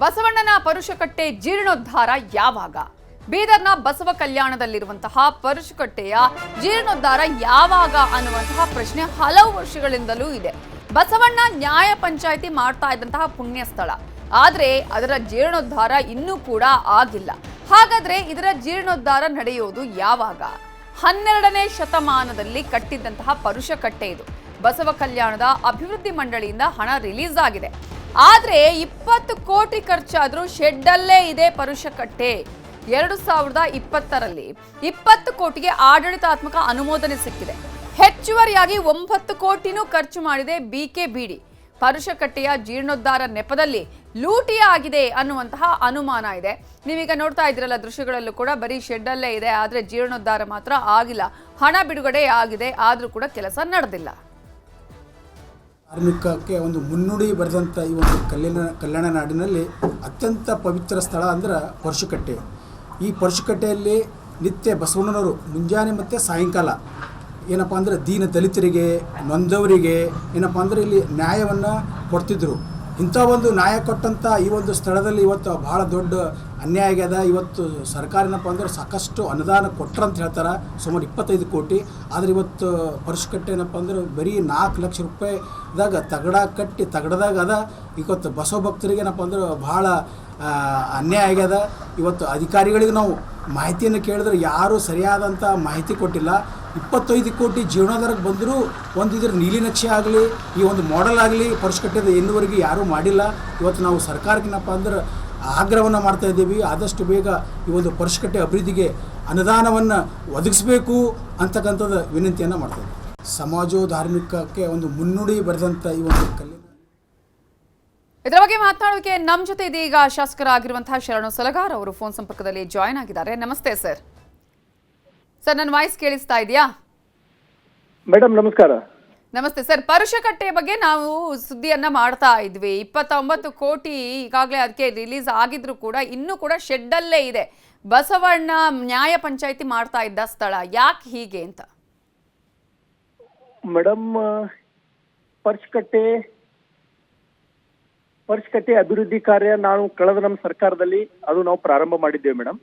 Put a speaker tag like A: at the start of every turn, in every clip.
A: ಬಸವಣ್ಣನ ಪರುಷಕಟ್ಟೆ ಜೀರ್ಣೋದ್ಧಾರ ಯಾವಾಗ? ಬೀದರ್ನ ಬಸವ ಕಲ್ಯಾಣದಲ್ಲಿರುವಂತಹ ಪರುಷಕಟ್ಟೆಯ ಜೀರ್ಣೋದ್ಧಾರ ಯಾವಾಗ ಅನ್ನುವಂತಹ ಪ್ರಶ್ನೆ ಹಲವು ವರ್ಷಗಳಿಂದಲೂ ಇದೆ. ಬಸವಣ್ಣ ನ್ಯಾಯ ಪಂಚಾಯಿತಿ ಮಾಡ್ತಾ ಇದ್ದಂತಹ ಪುಣ್ಯ ಸ್ಥಳ ಆದ್ರೆ ಅದರ ಜೀರ್ಣೋದ್ಧಾರ ಇನ್ನೂ ಕೂಡ ಆಗಿಲ್ಲ. ಹಾಗಾದ್ರೆ ಇದರ ಜೀರ್ಣೋದ್ಧಾರ ನಡೆಯೋದು ಯಾವಾಗ? ಹನ್ನೆರಡನೇ ಶತಮಾನದಲ್ಲಿ ಕಟ್ಟಿದ್ದಂತಹ ಪರುಷಕಟ್ಟೆ ಇದು. ಬಸವ ಕಲ್ಯಾಣದ ಅಭಿವೃದ್ಧಿ ಮಂಡಳಿಯಿಂದ ಹಣ ರಿಲೀಸ್ ಆಗಿದೆ. ಆದ್ರೆ ಇಪ್ಪತ್ತು ಕೋಟಿ ಖರ್ಚಾದರೂ ಶೆಡ್ಡಲ್ಲೇ ಇದೆ ಪರುಷಕಟ್ಟೆ. ಎರಡು ಸಾವಿರದ ಇಪ್ಪತ್ತರಲ್ಲಿ ಇಪ್ಪತ್ತು ಕೋಟಿಗೆ ಆಡಳಿತಾತ್ಮಕ ಅನುಮೋದನೆ ಸಿಕ್ಕಿದೆ. ಹೆಚ್ಚುವರಿಯಾಗಿ ಒಂಬತ್ತು ಕೋಟಿನೂ ಖರ್ಚು ಮಾಡಿದೆ ಬಿಕೆ ಬಿಡಿ ಪರುಷಕಟ್ಟೆಯ ಜೀರ್ಣೋದ್ಧಾರ ನೆಪದಲ್ಲಿ ಲೂಟಿ ಆಗಿದೆ ಅನ್ನುವಂತಹ ಅನುಮಾನ ಇದೆ. ನೀವೀಗ ನೋಡ್ತಾ ಇದ್ದೀರಲ್ಲ ದೃಶ್ಯಗಳಲ್ಲೂ ಕೂಡ ಬರೀ ಶೆಡ್ಡಲ್ಲೇ ಇದೆ, ಆದರೆ ಜೀರ್ಣೋದ್ಧಾರ ಮಾತ್ರ ಆಗಿಲ್ಲ. ಹಣ ಬಿಡುಗಡೆ ಆಗಿದೆ, ಆದರೂ ಕೂಡ ಕೆಲಸ ನಡೆದಿಲ್ಲ.
B: ಕಾರ್ಮಿಕಕ್ಕೆ ಒಂದು ಮುನ್ನುಡಿ ಬರೆದಂಥ ಈ ಒಂದು ಕಲ್ಯಾಣ ಕಲ್ಯಾಣ ನಾಡಿನಲ್ಲಿ ಅತ್ಯಂತ ಪವಿತ್ರ ಸ್ಥಳ ಅಂದ್ರೆ ಪರಶುಕಟ್ಟೆ. ಈ ಪರಶುಕಟ್ಟೆಯಲ್ಲಿ ನಿತ್ಯ ಬಸವಣ್ಣನವರು ಮುಂಜಾನೆ ಮತ್ತು ಸಾಯಂಕಾಲ. ಏನಪ್ಪ ಅಂದರೆ ದೀನ ದಲಿತರಿಗೆ, ನೊಂದವರಿಗೆ, ಏನಪ್ಪ ಅಂದರೆ ಇಲ್ಲಿ ನ್ಯಾಯವನ್ನು ಕೊಡ್ತಿದ್ದರು ಇಂಥ ಒಂದು ನ್ಯಾಯ ಕೊಟ್ಟಂಥ ಈ ಒಂದು ಸ್ಥಳದಲ್ಲಿ ಇವತ್ತು ಭಾಳ ದೊಡ್ಡ ಅನ್ಯಾಯ ಆಗ್ಯದ. ಇವತ್ತು ಸರ್ಕಾರ ಏನಪ್ಪ ಅಂದ್ರೆ ಸಾಕಷ್ಟು ಅನುದಾನ ಕೊಟ್ರಂತ ಹೇಳ್ತಾರೆ. ಸುಮಾರು ಇಪ್ಪತ್ತೈದು ಕೋಟಿ. ಆದರೆ ಇವತ್ತು ಪರಿಷ್ಕಟ್ಟೆ ಏನಪ್ಪ ಅಂದ್ರೆ ಬರೀ ನಾಲ್ಕು ಲಕ್ಷ ರೂಪಾಯಿದಾಗ ತಗಡ ಕಟ್ಟಿ ತಗಡದಾಗ ಅದ. ಇವತ್ತು ಬಸವ ಭಕ್ತರಿಗೆ ಏನಪ್ಪ ಅಂದ್ರೆ ಭಾಳ ಅನ್ಯಾಯ ಆಗ್ಯದ. ಇವತ್ತು ಅಧಿಕಾರಿಗಳಿಗೆ ನಾವು ಮಾಹಿತಿಯನ್ನು ಕೇಳಿದ್ರೆ ಯಾರೂ ಸರಿಯಾದಂಥ ಮಾಹಿತಿ ಕೊಟ್ಟಿಲ್ಲ. ಇಪ್ಪತ್ತೈದು ಕೋಟಿ ಜೀವನಾಧಾರಕ್ಕೆ ಬಂದರೂ ಒಂದು ಇದರ ನೀಲಿ ನಕ್ಷೆ ಆಗಲಿ, ಈ ಒಂದು ಮಾಡೆಲ್ ಆಗಲಿ ಪರಿಷ್ಕಟ್ಟದ ಇನ್ನುವರೆಗೆ ಯಾರೂ ಮಾಡಿಲ್ಲ. ಇವತ್ತು ನಾವು ಸರ್ಕಾರಕ್ಕೆನಪ್ಪ ಅಂದ್ರೆ ಆಗ್ರಹವನ್ನು ಮಾಡ್ತಾ ಇದ್ದೀವಿ. ಆದಷ್ಟು ಬೇಗ ಈ ಒಂದು ಪರಿಷ್ಕಟ್ಟೆ ಅಭಿವೃದ್ಧಿಗೆ ಅನುದಾನವನ್ನು ಒದಗಿಸಬೇಕು ಅಂತಕ್ಕಂಥದ್ದು ವಿನಂತಿಯನ್ನು ಮಾಡ್ತಾ ಇದ್ದೀವಿ. ಸಮಾಜೋ ಧಾರ್ಮಿಕಕ್ಕೆ ಒಂದು ಮುನ್ನುಡಿ ಬರೆದಂಥ ಈ ಒಂದು ಕಲ್ಲಿ
A: ಇದರ ಬಗ್ಗೆ ಮಾತನಾಡೋಕೆ ನಮ್ಮ ಜೊತೆ ಇದೀಗ ಶಾಸಕರಾಗಿರುವಂತಹ ಶರಣು ಸಲಗಾರ್ ಅವರು ಫೋನ್ ಸಂಪರ್ಕದಲ್ಲಿ ಜಾಯ್ನ್ ಆಗಿದ್ದಾರೆ. ನಮಸ್ತೆ ಸರ್. ಸರ್ ನನ್ನ ವಾಯ್ಸ್ ಕೇಳಿಸ್ತಾ ಇದೆಯಾ?
C: ಮೇಡಮ್ ನಮಸ್ಕಾರ.
A: ನಮಸ್ತೆ. ಸರ್ ಪರುಷಕಟ್ಟೆ ಬಗ್ಗೆ ನಾವು ಸುದ್ದಿಯನ್ನ ಮಾಡ್ತಾ ಇದ್ವಿ. ಇಪ್ಪತ್ತೊಂಬತ್ತು ಕೋಟಿ ಈಗಾಗಲೇ ಅದಕ್ಕೆ ರಿಲೀಸ್ ಆಗಿದ್ರು ಕೂಡ ಇನ್ನೂ ಕೂಡ ಶೆಡ್ಡಲ್ಲೇ ಇದೆ. ಬಸವಣ್ಣ ನ್ಯಾಯ ಪಂಚಾಯಿತಿ ಮಾಡ್ತಾ ಇದ್ದ ಸ್ಥಳ ಯಾಕೆ ಹೀಗೆ ಅಂತ?
C: ಮೇಡಮ್ ಪರ್ಷಕಟ್ಟೆ ಪರ್ಷಕಟ್ಟೆ ಅಭಿವೃದ್ಧಿ ಕಾರ್ಯ ನಾವು ಕಳೆದ ನಮ್ಮ ಸರ್ಕಾರದಲ್ಲಿ ಅದು ನಾವು ಪ್ರಾರಂಭ ಮಾಡಿದ್ದೇವೆ ಮೇಡಮ್.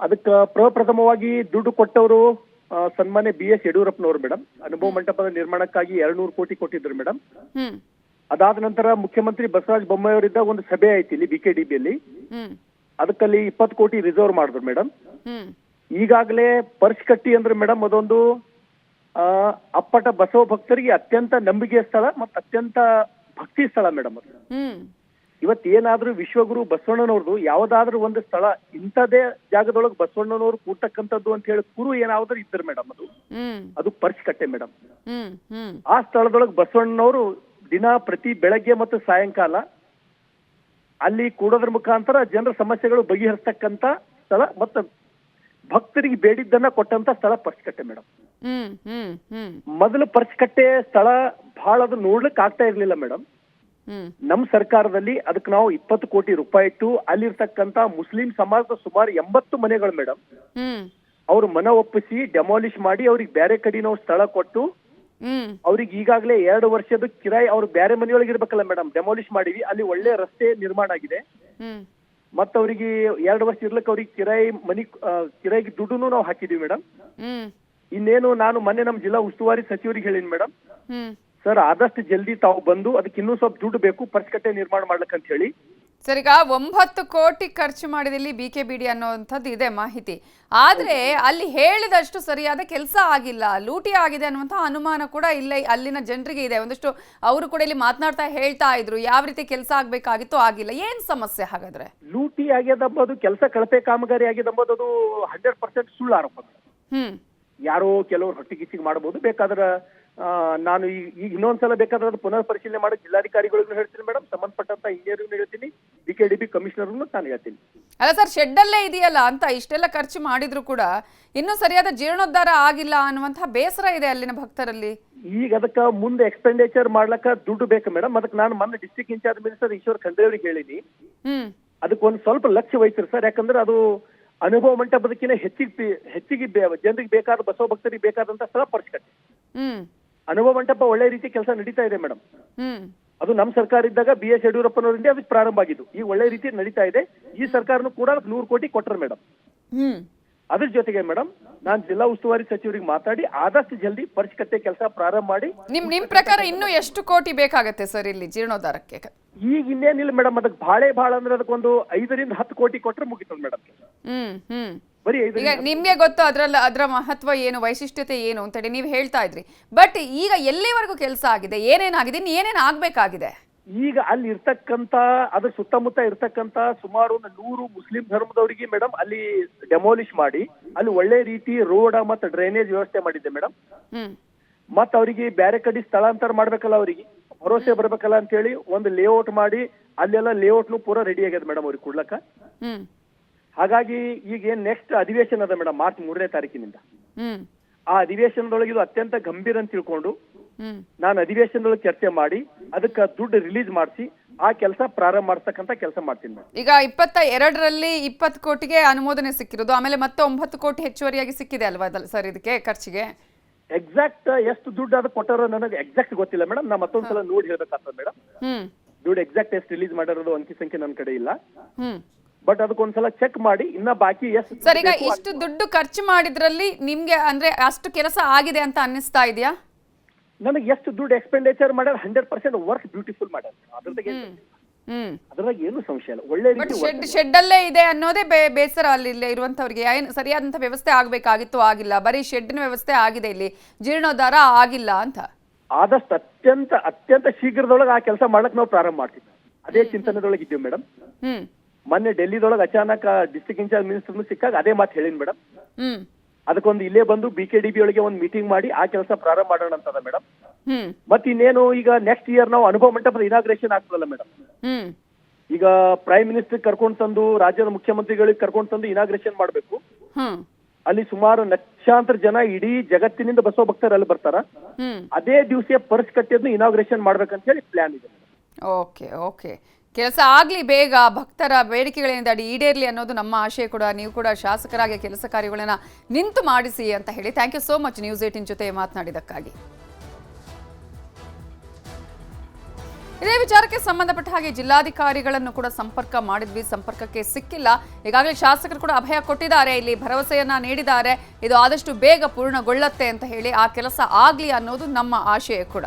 C: ಅದಕ್ಕೆ ಪ್ರಪ್ರಥಮವಾಗಿ ದುಡ್ಡು ಕೊಟ್ಟವರು ಸನ್ಮಾನ್ಯ ಬಿ ಎಸ್ ಯಡಿಯೂರಪ್ಪನವರು ಮೇಡಮ್ ಅನುಭವ ಮಂಟಪದ ನಿರ್ಮಾಣಕ್ಕಾಗಿ ಎರಡ್ನೂರು ಕೋಟಿ ಕೊಟ್ಟಿದ್ರು ಮೇಡಮ್ ಅದಾದ ನಂತರ ಮುಖ್ಯಮಂತ್ರಿ ಬಸವರಾಜ ಬೊಮ್ಮಾಯಿಯವರಿದ್ದ ಒಂದು ಸಭೆ ಆಯ್ತು ಇಲ್ಲಿ ಬಿ ಕೆ ಡಿ ಬಿಯಲ್ಲಿ. ಅದಕ್ಕಲ್ಲಿ ಇಪ್ಪತ್ತು ಕೋಟಿ ರಿಸರ್ವ್ ಮಾಡಿದ್ರು ಮೇಡಮ್
A: ಈಗಾಗಲೇ
C: ಈಗಾಗಲೇ ಪರ್ಚ್ಕಟ್ಟಿ ಅಂದ್ರೆ ಮೇಡಮ್ ಅದೊಂದು ಅಪ್ಪಟ ಬಸವ ಭಕ್ತರಿಗೆ ಅತ್ಯಂತ ನಂಬಿಕೆಯ ಸ್ಥಳ ಮತ್ತು ಅತ್ಯಂತ ಭಕ್ತಿ ಸ್ಥಳ ಮೇಡಮ್ ಅದು.
A: ಹ್ಮ್
C: ಇವತ್ತು ಏನಾದ್ರೂ ವಿಶ್ವಗುರು ಬಸವಣ್ಣನವ್ರದ್ದು ಯಾವ್ದಾದ್ರು ಒಂದು ಸ್ಥಳ ಇಂಥದೇ ಜಾಗದೊಳಗೆ ಬಸವಣ್ಣನವ್ರು ಕೂಟಕ್ಕಂಥದ್ದು ಅಂತ ಹೇಳಿ ಕುರು ಏನಾದ್ರೂ ಇದ್ರ ಮೇಡಮ್ ಅದು.
A: ಅದು
C: ಅದು ಪರ್ಚ್ಕಟ್ಟೆ ಮೇಡಮ್. ಆ ಸ್ಥಳದೊಳಗೆ ಬಸವಣ್ಣನವರು ದಿನ ಪ್ರತಿ ಬೆಳಗ್ಗೆ ಮತ್ತು ಸಾಯಂಕಾಲ ಅಲ್ಲಿ ಕೂಡೋದ್ರ ಮುಖಾಂತರ ಜನರ ಸಮಸ್ಯೆಗಳು ಬಗೆಹರಿಸ್ತಕ್ಕಂತ ಸ್ಥಳ ಮತ್ತು ಭಕ್ತರಿಗೆ ಬೇಡಿದ್ದನ್ನ ಕೊಟ್ಟಂತ ಸ್ಥಳ ಪರ್ಚ್ಕಟ್ಟೆ ಮೇಡಮ್. ಮೊದಲು ಪರ್ಚ್ಕಟ್ಟೆ ಸ್ಥಳ ಬಹಳ ಅದು ನೋಡ್ಲಿಕ್ಕೆ ಆಗ್ತಾ ಇರ್ಲಿಲ್ಲ ಮೇಡಮ್. ನಮ್ಮ ಸರ್ಕಾರದಲ್ಲಿ ಅದಕ್ಕೆ ನಾವು ಇಪ್ಪತ್ತು ಕೋಟಿ ರೂಪಾಯಿ ಇಟ್ಟು ಅಲ್ಲಿರ್ತಕ್ಕಂತ ಮುಸ್ಲಿಂ ಸಮಾಜದ ಸುಮಾರು ಎಂಬತ್ತು ಮನೆಗಳು ಮೇಡಮ್ ಅವ್ರ ಮನ ಒಪ್ಪಿಸಿ ಡೆಮಾಲಿಷ್ ಮಾಡಿ ಅವ್ರಿಗೆ ಬೇರೆ ಕಡೆ ನಾವು ಸ್ಥಳ ಕೊಟ್ಟು ಅವ್ರಿಗೆ ಈಗಾಗಲೇ ಎರಡು ವರ್ಷದ ಕಿರಾಯಿ ಅವ್ರು ಬೇರೆ ಮನೆಯೊಳಗೆ ಇರ್ಬೇಕಲ್ಲ ಮೇಡಮ್ ಡೆಮಾಲಿಷ್ ಮಾಡಿವಿ ಅಲ್ಲಿ ಒಳ್ಳೆ ರಸ್ತೆ ನಿರ್ಮಾಣ ಆಗಿದೆ. ಮತ್ತ ಅವ್ರಿಗೆ ಎರಡು ವರ್ಷ ಇರ್ಲಿಕ್ಕೆ ಅವ್ರಿಗೆ ಕಿರಾಯಿ ಮನಿ ಕಿರಾಯಿಗೆ ದುಡ್ಡುನು ನಾವು ಹಾಕಿದೀವಿ ಮೇಡಮ್ ಇನ್ನೇನು ನಾನು ಮೊನ್ನೆ ನಮ್ಮ ಜಿಲ್ಲಾ ಉಸ್ತುವಾರಿ ಸಚಿವರಿಗೆ ಹೇಳಿನಿ ಮೇಡಮ್ ಸರ್ ಆದಷ್ಟು ಜಲ್ದಿ ತಾವು ಬಂದು ಅದಕ್ಕೆ ಇನ್ನೂ ಸ್ವಲ್ಪ ದುಡ್ಡು ಬೇಕು ಪರ್ಸ್ಕಟ್ಟೆ ನಿರ್ಮಾಣ ಮಾಡ್ಲಿಕ್ಕೆ ಅಂತ ಹೇಳಿ.
A: ಸರ್ ಈಗ ಒಂಬತ್ತು ಕೋಟಿ ಖರ್ಚು ಮಾಡಿದಲ್ಲಿ ಬಿ ಕೆ ಬಿ ಡಿ ಅನ್ನೋವಂಥದ್ದು ಇದೆ ಮಾಹಿತಿ. ಆದ್ರೆ ಅಲ್ಲಿ ಹೇಳಿದಷ್ಟು ಸರಿಯಾದ ಕೆಲಸ ಆಗಿಲ್ಲ. ಲೂಟಿ ಆಗಿದೆ ಅನ್ನುವಂಥ ಅನುಮಾನ ಕೂಡ ಇಲ್ಲ. ಅಲ್ಲಿನ ಜನರಿಗೆ ಇದೆ. ಒಂದಷ್ಟು ಅವರು ಕೂಡ ಇಲ್ಲಿ ಮಾತನಾಡ್ತಾ ಹೇಳ್ತಾ ಇದ್ರು. ಯಾವ ರೀತಿ ಕೆಲಸ ಆಗಬೇಕಾಗಿತ್ತು ಆಗಿಲ್ಲ. ಏನ್ ಸಮಸ್ಯೆ ಹಾಗಾದ್ರೆ?
C: ಲೂಟಿ ಆಗ್ಯದ ಅಂಬೋದು ಕೆಲಸ ಕಳಪೆ ಕಾಮಗಾರಿ ಆಗ್ಯದ ಅಂಬೋದು ಅದು ಹಂಡ್ರೆಡ್ ಪರ್ಸೆಂಟ್ ಸುಳ್ಳು ಆರೋಪ.
A: ಹ್ಮ್.
C: ಯಾರೋ ಕೆಲವರು ಹೊಟ್ಟಿಗಿಚ್ಚಿಗೆ ಮಾಡಬಹುದು ಬೇಕಾದ್ರೆ ನಾನು ಈ ಈಗ ಇನ್ನೊಂದ್ಸಲ ಬೇಕಾದ್ರೆ ಅದು ಪುನರ್ ಪರಿಶೀಲನೆ ಮಾಡಿ ಜಿಲ್ಲಾಧಿಕಾರಿಗಳಿಗೂ ಹೇಳ್ತೀನಿ ಮೇಡಮ್ ಸಂಬಂಧಪಟ್ಟಂತ ಇಂಜಿನಿಯರ್ಗೂ ಹೇಳ್ತೀನಿ D K D B commissioner ನಾನು ಹೇಳ್ತೀನಿ.
A: ಅಲ್ಲ ಸರ್ ಶೆಡ್ಡಲ್ಲೇ ಇದೆಯಲ್ಲ ಅಂತ ಇಷ್ಟೆಲ್ಲ ಖರ್ಚು ಮಾಡಿದ್ರು ಕೂಡ ಇನ್ನೂ ಸರಿಯಾದ ಜೀರ್ಣೋದ್ಧಾರ ಆಗಿಲ್ಲ ಅನ್ನುವಂತಹ ಬೇಸರ ಇದೆ ಅಲ್ಲಿನ ಭಕ್ತರಲ್ಲಿ.
C: ಈಗ ಅದಕ್ಕೆ ಮುಂದೆ ಎಕ್ಸ್ಪೆಂಡಿಚರ್ ಮಾಡ್ಲಕ್ಕ ದುಡ್ಡು ಬೇಕು ಮೇಡಮ್. ಅದಕ್ಕೆ ನಾನು ಮೊನ್ನೆ district incharge minister Eshwar Khandre ಅವ್ರಿಗೆ ಹೇಳಿನಿ. ಅದಕ್ಕೆ ಒಂದು ಸ್ವಲ್ಪ ಲಕ್ಷ್ಯ ವಹಿಸ್ರಿ ಸರ್. ಯಾಕಂದ್ರೆ ಅದು ಅನುಭವ ಮಂಟಪದಕ್ಕಿಂತ ಹೆಚ್ಚಿಗೆ ಹೆಚ್ಚಿಗೆ ಜನರಿಗೆ ಬೇಕಾದ ಬಸವ ಭಕ್ತರಿಗೆ ಬೇಕಾದಂತ ಸ್ಥಳ ಪರ್ಸ್ಕಟ್ಟೆ
A: ಹ್ಮ್.
C: ಅನುಭವ ಮಂಟಪ ಒಳ್ಳೆ ರೀತಿ ಕೆಲಸ ನಡೀತಾ ಇದೆ ಮೇಡಮ್. ಅದು ನಮ್ಮ ಸರ್ಕಾರ ಇದ್ದಾಗ ಬಿ ಎಸ್ ಯಡಿಯೂರಪ್ಪನವರಿಂದ ಅದು ಪ್ರಾರಂಭ ಆಗಿದ್ದು. ಈ ಒಳ್ಳೆ ರೀತಿ ನಡೀತಾ ಇದೆ. ಈ ಸರ್ಕಾರನು ಕೂಡ ನೂರು ಕೋಟಿ ಕೊಟ್ಟರು ಮೇಡಮ್. ಅದ್ರ ಜೊತೆಗೆ ಮೇಡಮ್ ನಾನು ಜಿಲ್ಲಾ ಉಸ್ತುವಾರಿ ಸಚಿವರಿಗೆ ಮಾತಾಡಿ ಆದಷ್ಟು ಜಲ್ದಿ ಪರಿಷ್ಕಟ್ಟೆ ಕೆಲಸ ಪ್ರಾರಂಭ ಮಾಡಿ.
A: ನಿಮ್ ನಿಮ್ ಪ್ರಕಾರ ಇನ್ನು ಎಷ್ಟು ಕೋಟಿ ಬೇಕಾಗತ್ತೆ ಸರ್ ಇಲ್ಲಿ ಜೀರ್ಣೋದ್ಧಾರಕ್ಕೆ?
C: ಈಗ ಇನ್ನೇನಿಲ್ಲ ಮೇಡಮ್ ಅದಕ್ಕೆ ಬಾಳೆ ಬಾಳ ಅಂದ್ರೆ ಅದಕ್ಕೊಂದು ಐದರಿಂದ ಹತ್ತು ಕೋಟಿ ಕೊಟ್ರೆ ಮುಗಿತದ ಮೇಡಮ್.
A: ಹ್ಮ್ ಹ್ಮ್.
C: ಬರೀ
A: ಈಗ ನಿಮ್ಗೆ ಗೊತ್ತು ಅದ್ರಲ್ಲ ಅದರ ಮಹತ್ವ ಏನು ವೈಶಿಷ್ಟ್ಯತೆ ಏನು ಅಂತೇಳಿ ನೀವು ಹೇಳ್ತಾ ಇದ್ರಿ. ಬಟ್ ಈಗ ಎಲ್ಲಿವರೆಗೂ ಕೆಲಸ ಆಗಿದೆ ಏನೇನಾಗಿದೆ ಇನ್ನು ಏನೇನ್ ಆಗ್ಬೇಕಾಗಿದೆ?
C: ಈಗ ಅಲ್ಲಿ ಇರ್ತಕ್ಕಂತ ಅದ್ರ ಸುತ್ತಮುತ್ತ ಇರ್ತಕ್ಕಂತ ಸುಮಾರು ಒಂದು ನೂರು ಮುಸ್ಲಿಂ ಧರ್ಮದವರಿಗೆ ಮೇಡಮ್ ಅಲ್ಲಿ ಡೆಮೋಲಿಷ್ ಮಾಡಿ ಅಲ್ಲಿ ಒಳ್ಳೆ ರೀತಿ ರೋಡ್ ಮತ್ತೆ ಡ್ರೈನೇಜ್ ವ್ಯವಸ್ಥೆ ಮಾಡಿದ್ದೆ ಮೇಡಮ್ ಮತ್ತ ಅವರಿಗೆ ಬೇರೆ ಕಡೆ ಸ್ಥಳಾಂತರ ಮಾಡ್ಬೇಕಲ್ಲ ಅವರಿಗೆ. ಭರೋಸೆ ಬರ್ಬೇಕಲ್ಲ ಅಂತ ಹೇಳಿ ಒಂದು ಲೇಔಟ್ ಮಾಡಿ ಅಲ್ಲೆಲ್ಲ ಲೇಔಟ್ನು ಪೂರಾ ರೆಡಿ ಆಗ್ಯದ ಮೇಡಮ್ ಅವ್ರಿಗೆ ಕೊಡ್ಲಕ್ಕ.
A: ಹ್ಮ್.
C: ಹಾಗಾಗಿ ಈಗ ಏನ್ ನೆಕ್ಸ್ಟ್ ಅಧಿವೇಶನ ಅದ ಮೇಡಮ್ ಮಾರ್ಚ್ ಮೂರನೇ ತಾರೀಕಿನಿಂದ. ಆ ಅಧಿವೇಶನದೊಳಗೆ ಇದು ಅತ್ಯಂತ ಗಂಭೀರ ಅಂತ ತಿಳ್ಕೊಂಡು ನಾನು ಅಧಿವೇಶನದೊಳಗೆ ಚರ್ಚೆ ಮಾಡಿ ಅದಕ್ಕೆ ದುಡ್ಡು ರಿಲೀಸ್ ಮಾಡಿಸಿ ಆ ಕೆಲಸ ಪ್ರಾರಂಭ ಮಾಡ್ತಕ್ಕಂತ ಕೆಲಸ ಮಾಡ್ತೀನಿ
A: ಈಗ ಇಪ್ಪತ್ತ ಎರಡರಲ್ಲಿ ಇಪ್ಪತ್ತು ಕೋಟಿಗೆ ಅನುಮೋದನೆ ಸಿಕ್ಕಿರೋದು ಆಮೇಲೆ ಮತ್ತೆ ಒಂಬತ್ತು ಕೋಟಿ ಹೆಚ್ಚುವರಿಯಾಗಿ ಸಿಕ್ಕಿದೆ ಅಲ್ವಾ ಸರ್ ಇದಕ್ಕೆ ಖರ್ಚಿಗೆ?
C: ಎಕ್ಸಾಕ್ಟ್ ಎಷ್ಟು ದುಡ್ಡು ಅದು ಕೊಟ್ಟಾರ ನನಗೆ ಎಕ್ಸಾಕ್ಟ್ ಗೊತ್ತಿಲ್ಲ ಮೇಡಮ್ ನಾ ಮತ್ತೊಂದ್ಸಲ ನೋಡಿ ಹೇಳ್ಬೇಕಾಗ್ತದೆ ಮೇಡಮ್ ದುಡ್ಡು ಎಕ್ಸಾಕ್ಟ್ ಎಷ್ಟು ರಿಲೀಸ್ ಮಾಡಿರೋದು ಅಂಕಿ ಸಂಖ್ಯೆ ನನ್ನ ಕಡೆ ಇಲ್ಲ. ಬಟ್ ಅದಕ್ಕೊಂದ್ಸಲ ಚೆಕ್ ಮಾಡಿ ಇನ್ನ ಬಾಕಿ ಎಷ್ಟು
A: ಸರ್ ಈಗ ಇಷ್ಟು ದುಡ್ಡು ಖರ್ಚು ಮಾಡಿದ್ರಲ್ಲಿ ನಿಮ್ಗೆ ಅಂದ್ರೆ ಅಷ್ಟು ಕೆಲಸ ಆಗಿದೆ ಅಂತ ಅನ್ನಿಸ್ತಾ ಇದೆಯಾ?
C: ನನಗೆ ಎಷ್ಟು ದುಡ್ಡು ಎಕ್ಸ್ಪೆಂಡಿಚರ್ ಮಾಡ್ಯಾರ ಹಂಡ್ರೆಡ್ ಪರ್ಸೆಂಟ್ ವರ್ಕ್ ಬ್ಯೂಟಿಫುಲ್ ಮಾಡ್ಯಾರ. ಅದ್ರದಾಗ ಅದ್ರಾಗ ಏನು ಸಂಶಯ ಇಲ್ಲ. ಒಳ್ಳೆ
A: ಬಟ್
C: ರೀತಿ
A: ಶೆಡ್ ಶೆಡ್ ಅಲ್ಲೇ ಇದೆ ಅನ್ನೋದೇ ಬೇ- ಬೇಸರ ಅಲ್ಲಿ ಇಲ್ಲೇ ಇರುವಂತವ್ರಿಗೆ ಏನು ಸರಿಯಾದಂತ ವ್ಯವಸ್ಥೆ ಆಗ್ಬೇಕಾಗಿತ್ತು ಆಗಿಲ್ಲ. ಬರೀ ಶೆಡ್ನ ವ್ಯವಸ್ಥೆ ಆಗಿದೆ ಇಲ್ಲಿ. ಜೀರ್ಣೋದ್ಧಾರ ಆಗಿಲ್ಲ ಅಂತ.
C: ಆದಷ್ಟು ಅತ್ಯಂತ ಅತ್ಯಂತ ಶೀಘ್ರದೊಳಗೆ ಆ ಕೆಲಸ ಮಾಡಕ್ ನಾವು ಪ್ರಾರಂಭ ಮಾಡ್ತೀವಿ ಅದೇ ಚಿಂತನೆದೊಳಗೆ ಇದ್ದೀವಿ ಮೇಡಮ್
A: ಹ್ಮ್.
C: ಮೊನ್ನೆ ಡೆಲ್ಲಿದೊಳಗೆ ಅಚಾನಕ್ ಡಿಸ್ಟ್ರಿಕ್ಟ್ ಇನ್ಚಾರ್ಜ್ ಮಿನಿಸ್ಟರ್ನು ಸಿಕ್ಕಾಗ ಅದೇ ಮಾತು ಹೇಳಿನಿ ಮೇಡಮ್ ಅದಕ್ಕೊಂದು ಇಲ್ಲೇ ಬಂದು ಬಿ ಕೆ ಡಿ ಬಿ ಒಳಗೆ ಒಂದು ಮೀಟಿಂಗ್ ಮಾಡಿ ಆ ಕೆಲಸ ಪ್ರಾರಂಭ ಮಾಡೋಣ ಅಂತದ ಮೇಡಮ್ ಮತ್ತೆ ಇನ್ನೇನು ಈಗ ನೆಕ್ಸ್ಟ್ ಇಯರ್ ನಾವು ಅನುಭವ ಮಂಟಪದ ಇನಾಗ್ರೇಷನ್ ಆಗ್ತದಲ್ಲ ಮೇಡಮ್ ಈಗ ಪ್ರೈಮ್ ಮಿನಿಸ್ಟರ್ ಕರ್ಕೊಂಡು ತಂದು ರಾಜ್ಯದ ಮುಖ್ಯಮಂತ್ರಿಗಳಿಗೆ ಕರ್ಕೊಂಡು ತಂದು ಇನಾಗ್ರೇಷನ್ ಮಾಡಬೇಕು. ಅಲ್ಲಿ ಸುಮಾರು ಲಕ್ಷಾಂತರ ಜನ ಇಡೀ ಜಗತ್ತಿನಿಂದ ಬಸವ ಭಕ್ತರು ಅಲ್ಲಿ ಬರ್ತಾರ. ಅದೇ ದಿವಸ ಪರ್ಸ್ ಕಟ್ಟಿದ್ನು ಇನಾಗ್ರೇಷನ್ ಮಾಡ್ಬೇಕಂತ ಹೇಳಿ ಪ್ಲಾನ್ ಇದೆ
A: ಓಕೆ ಓಕೆ ಕೆಲಸ ಆಗಲಿ ಬೇಗ, ಭಕ್ತರ ಬೇಡಿಕೆಗಳಿಂದ ಅಡಿ ಈಡೇರ್ಲಿ ಅನ್ನೋದು ನಮ್ಮ ಆಶಯ ಕೂಡ. ನೀವು ಕೂಡ ಶಾಸಕರಾಗಿ ಕೆಲಸ ಕಾರ್ಯಗಳನ್ನ ನಿಂತು ಮಾಡಿಸಿ ಅಂತ ಹೇಳಿ. Thank you so much news eighteen ಜೊತೆ ಮಾತನಾಡಿದ್ದಕ್ಕಾಗಿ. ಇದೇ ವಿಚಾರಕ್ಕೆ ಸಂಬಂಧಪಟ್ಟ ಹಾಗೆ ಜಿಲ್ಲಾಧಿಕಾರಿಗಳನ್ನು ಕೂಡ ಸಂಪರ್ಕ ಮಾಡಿದ್ವಿ. ಸಂಪರ್ಕಕ್ಕೆ ಸಿಕ್ಕಿಲ್ಲ. ಈಗಾಗಲೇ ಶಾಸಕರು ಕೂಡ ಅಭಯ ಕೊಟ್ಟಿದ್ದಾರೆ. ಇಲ್ಲಿ ಭರವಸೆಯನ್ನ ನೀಡಿದ್ದಾರೆ. ಇದು ಆದಷ್ಟು ಬೇಗ ಪೂರ್ಣಗೊಳ್ಳತ್ತೆ ಅಂತ ಹೇಳಿ ಆ ಕೆಲಸ ಆಗ್ಲಿ ಅನ್ನೋದು ನಮ್ಮ ಆಶಯ ಕೂಡ.